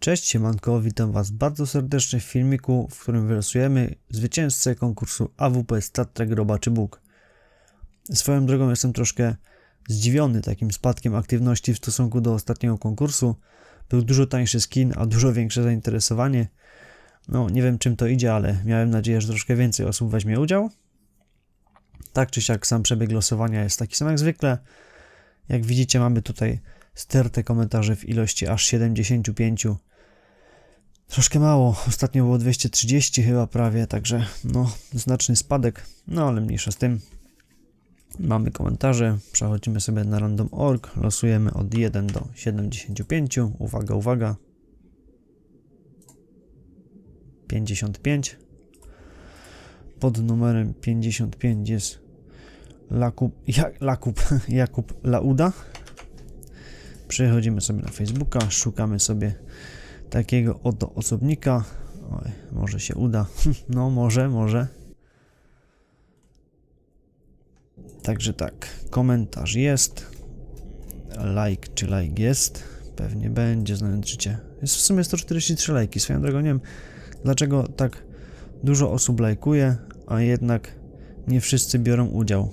Cześć, siemanko, witam Was bardzo serdecznie w filmiku, w którym wylosujemy zwycięzcę konkursu AWP Star Trek Robaczy Bóg. Swoją drogą jestem troszkę zdziwiony takim spadkiem aktywności w stosunku do ostatniego konkursu. Był dużo tańszy skin, a dużo większe zainteresowanie. No, nie wiem czym to idzie, ale miałem nadzieję, że troszkę więcej osób weźmie udział. Tak czy siak, sam przebieg losowania jest taki sam jak zwykle. Jak widzicie, mamy tutaj stertę komentarzy w ilości aż 75. Troszkę mało, ostatnio było 230 chyba prawie, także no znaczny spadek, no ale mniejsza z tym. Mamy komentarze, przechodzimy sobie na random.org, losujemy od 1 do 75, uwaga, uwaga. 55. Pod numerem 55 jest Lakub, ja, Lakub, Jakub Lauda. Przechodzimy sobie na Facebooka, szukamy sobie takiego oto osobnika. Oj, może się uda. No, może, może. Także tak, komentarz jest. Like czy like jest. Pewnie będzie, znając życie. Jest w sumie 143 lajki. Swoją drogą nie wiem, dlaczego tak dużo osób lajkuje, a jednak nie wszyscy biorą udział.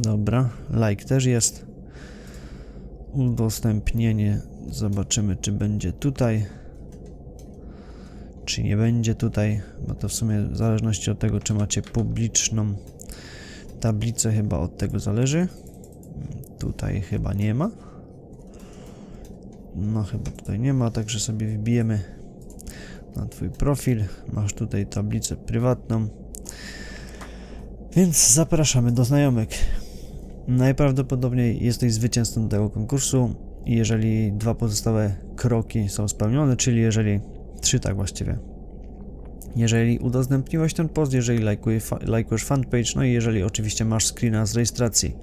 Dobra, like też jest. Udostępnienie. Zobaczymy, czy będzie tutaj. Czy nie będzie tutaj, bo to w sumie w zależności od tego, czy macie publiczną tablicę, chyba od tego zależy. Tutaj chyba nie ma. No, chyba tutaj nie ma, także sobie wbijemy na Twój profil. Masz tutaj tablicę prywatną. Więc zapraszamy do znajomych. Najprawdopodobniej jesteś zwycięzcą tego konkursu i jeżeli dwa pozostałe kroki są spełnione, czyli jeżeli trzy tak właściwie. Jeżeli udostępniłeś ten post, jeżeli lajkuje, fa, lajkujesz fanpage, no i jeżeli oczywiście masz screena z rejestracji.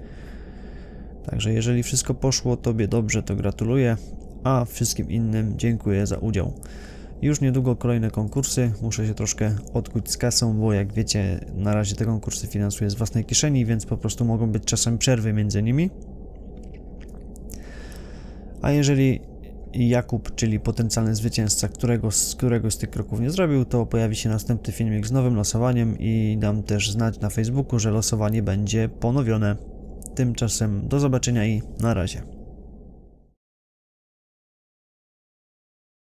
Także jeżeli wszystko poszło Tobie dobrze, to gratuluję, a wszystkim innym dziękuję za udział. Już niedługo kolejne konkursy, muszę się troszkę odkuć z kasą, bo jak wiecie, na razie te konkursy finansuję z własnej kieszeni, więc po prostu mogą być czasem przerwy między nimi. A jeżeli Jakub, czyli potencjalny zwycięzca, którego z którego z tych kroków nie zrobił, to pojawi się następny filmik z nowym losowaniem i dam też znać na Facebooku, że losowanie będzie ponowione. Tymczasem do zobaczenia i na razie.